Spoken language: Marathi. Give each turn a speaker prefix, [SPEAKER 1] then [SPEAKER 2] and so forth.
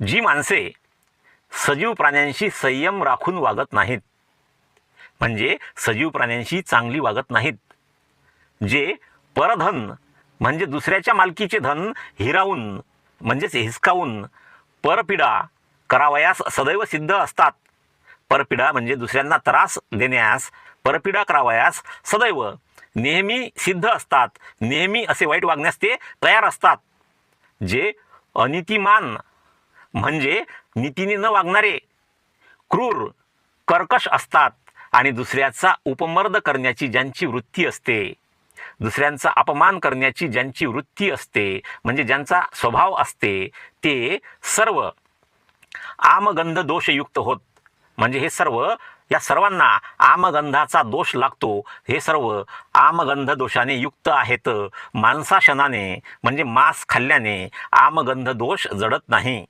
[SPEAKER 1] जी माणसे सजीव प्राण्यांशी संयम राखून वागत नाहीत म्हणजे सजीव प्राण्यांशी चांगली वागत नाहीत जे परधन म्हणजे दुसऱ्याच्या मालकीचे धन हिरावून म्हणजेच हिसकावून परपिडा करावयास सदैव सिद्ध असतात. परपिडा म्हणजे दुसऱ्यांना त्रास देण्यास परपिडा करावयास सदैव नेहमी सिद्ध असतात. नेहमी असे वाईट वागण्यास ते तयार असतात. जे अनितिमान म्हणजे नीतीने न वागणारे क्रूर कर्कश असतात आणि दुसऱ्याचा उपमर्द करण्याची ज्यांची वृत्ती असते दुसऱ्यांचा अपमान करण्याची ज्यांची वृत्ती असते म्हणजे ज्यांचा स्वभाव असते ते सर्व आमगंध दोषयुक्त होत. म्हणजे हे सर्व या सर्वांना आमगंधाचा दोष लागतो. हे सर्व आमगंध दोषाने युक्त आहेत. मांसाशनाने म्हणजे मांस खाल्ल्याने आमगंध दोष जडत नाही.